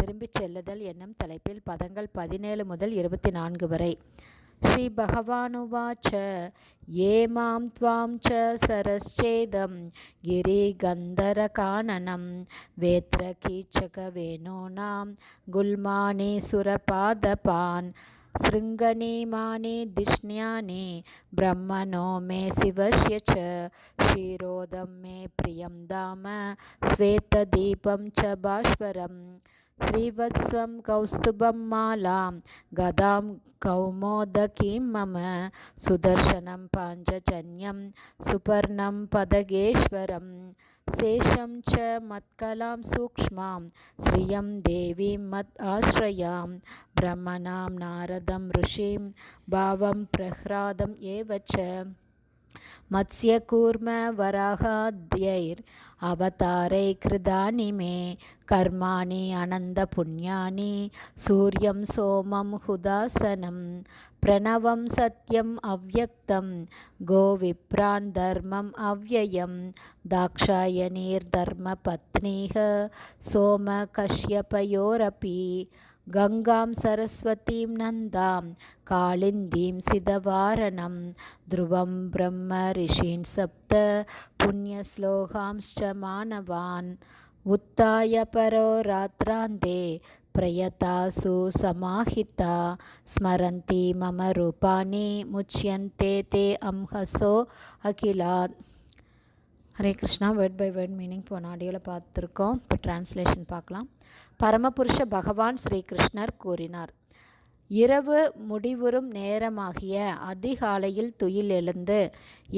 திரும்பிச் செல்லுதல் என்னும் தலைப்பில் பதங்கள் பதினேழு முதல் இருபத்தி நான்கு வரை ஸ்ரீ பகவானுவாச்ச ஏ மாம் துவாம் ச சரஸ்சேதம் गिरिगन्धरकाननं वेत्र कीचकवेणूनां गुल्मानि सुरपादपान् शृङ्गनीमानि धिष्ण्यानि ब्रह्मणो मे शिवस्य च क्षीरोदं मे प्रियं धाम श्वेतदीपं च भास्वरम् ஸ்ரீவத்ஸ்வம் கௌஸ்துபம் மாலாம் கதாம் கௌமோதகீம் மம சுதர்சனம் பாஞ்சஜன்யம் சுபர்ணம் பதகேஸ்வரம் சேஷம் ச மத்கலாம் சூக்ஷ்மாம் ஸ்ரீயம் தேவீம் மத் ஆசிரயாம் பிரம்மணாம் நாரதம் ரிஷிம் பாவம் பிரஹ்ராதம் ஏவச்ச. मत्स्यकूर्मवराहाद्यैर् अवतारै कृतानि मे कर्माणि अनन्दपुण्यानि सूर्यं सोमं हुदासनं प्रणवं सत्यम् अव्यक्तं गोविप्रान् धर्मम् अव्ययं दाक्षायणीर्धर्मपत्नीः सोमकश्यपयोरपि गङ्गां सरस्वतीं नन्दां कालिन्दीं सिदवारणं ध्रुवं ब्रह्म ऋषीन् सप्त पुण्यश्लोकांश्च मानवान् उत्थाय परो रात्रान्ते प्रयतासु समाहिता स्मरन्ति मम रूपाणि मुच्यन्ते ते अंहसो अखिलात् Hare Krishna word by word meaning போன ஆடியோவில் பார்த்துருக்கோம். இப்போ டிரான்ஸ்லேஷன் பார்க்கலாம். பரமபுருஷ பகவான் ஸ்ரீ கிருஷ்ணர் கூறினார் இரவு முடிவுறும் நேரமாகிய அதிகாலையில் துயில் எழுந்து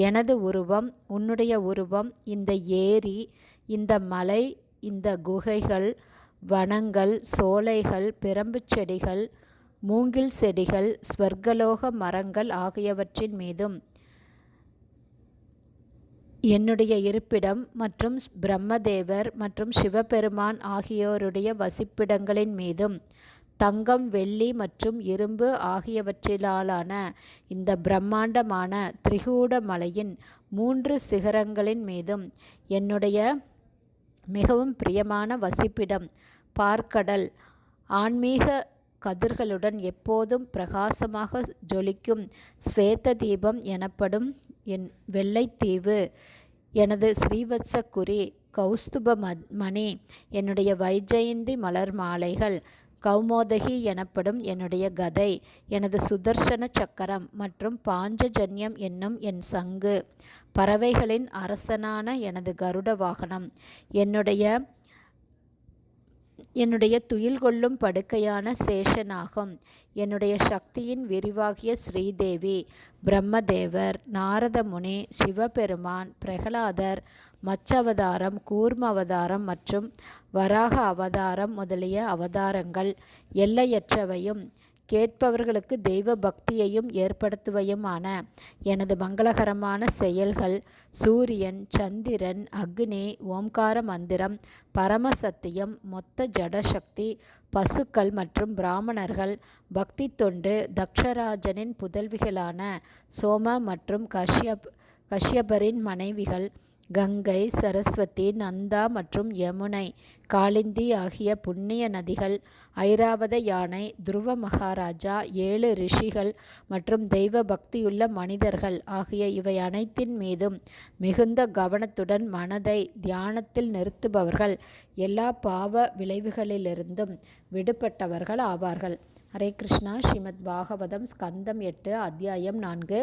எனது உருவம் உன்னுடைய உருவம் இந்த ஏரி இந்த மலை இந்த குகைகள் வனங்கள் சோலைகள் பிரம்பு செடிகள் மூங்கில் செடிகள் ஸ்வர்கலோக மரங்கள் ஆகியவற்றின் மீதும் என்னுடைய இருப்பிடம் மற்றும் பிரம்மதேவர் மற்றும் சிவபெருமான் ஆகியோருடைய வசிப்பிடங்களின் மீதும் தங்கம் வெள்ளி மற்றும் இரும்பு ஆகியவற்றிலான இந்த பிரம்மாண்டமான திரிகூட மலையின் மூன்று சிகரங்களின் மீதும் என்னுடைய மிகவும் பிரியமான வசிப்பிடம் பார்க்கடல் ஆன்மீக கதிர்களுடன் எப்போதும் பிரகாசமாக ஜொலிக்கும் ஸ்வேத தீபம் எனப்படும் என் வெள்ளைத்தீவு. எனது ஸ்ரீவத்சக்குரி கௌஸ்துப மணி என்னுடைய வைஜெயந்தி மலர் மாலைகள் கௌமோதகி எனப்படும் என்னுடைய கதை எனது சுதர்சன சக்கரம் மற்றும் பாஞ்சஜன்யம் என்னும் என் சங்கு. பறவைகளின் அரசனான எனது கருட வாகனம். என்னுடைய என்னுடைய துயில் கொள்ளும் படுக்கையான சேஷனாகும். என்னுடைய சக்தியின் விரிவாகிய ஸ்ரீதேவி பிரம்மதேவர் நாரதமுனி சிவபெருமான் பிரகலாதர் மச்சவதாரம் கூர்ம அவதாரம் மற்றும் வராக அவதாரம் முதலிய அவதாரங்கள் எல்லையற்றவையும் கேட்பவர்களுக்கு தெய்வ பக்தியையும் ஏற்படுத்துவையுமான. எனது மங்களகரமான செயல்கள் சூரியன் சந்திரன் அக்னி ஓம்கார மந்திரம் பரமசத்தியம் மொத்த ஜடசக்தி பசுக்கள் மற்றும் பிராமணர்கள் பக்தி தொண்டு தக்ஷராஜனின் புதல்விகளான சோம மற்றும் கஷ்யப் கஷ்யபரின் மனைவிகள் கங்கை சரஸ்வதி நந்தா மற்றும் யமுனை காளிந்தி ஆகிய புண்ணிய நதிகள் ஐராவத யானை துருவ மகாராஜா ஏழு ரிஷிகள் மற்றும் தெய்வ பக்தியுள்ள மனிதர்கள் ஆகிய இவை அனைத்தின் மீதும் மிகுந்த கவனத்துடன் மனதை தியானத்தில் நிறுத்துபவர்கள் எல்லா பாவ விளைவுகளிலிருந்தும் விடுபட்டவர்கள் ஆவார்கள். ஹரே கிருஷ்ணா. ஸ்ரீமத் பாகவதம் ஸ்கந்தம் எட்டு அத்தியாயம் நான்கு.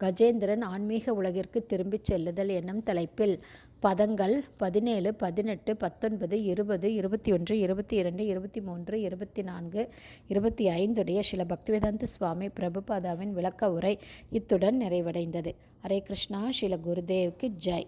கஜேந்திரன் ஆன்மீக உலகிற்கு திரும்பிச் செல்லுதல் என்னும் தலைப்பில் பதங்கள் பதினேழு பதினெட்டு பத்தொன்பது இருபது இருபத்தி ஒன்று இருபத்தி இரண்டு இருபத்தி மூன்று இருபத்தி நான்கு இருபத்தி ஐந்துடைய சில பக்திவேதாந்த சுவாமி பிரபுபாதாவின் விளக்க உரை இத்துடன் நிறைவடைந்தது. ஹரே கிருஷ்ணா. ஸ்ரீல குருதேவுக்கு ஜெய்.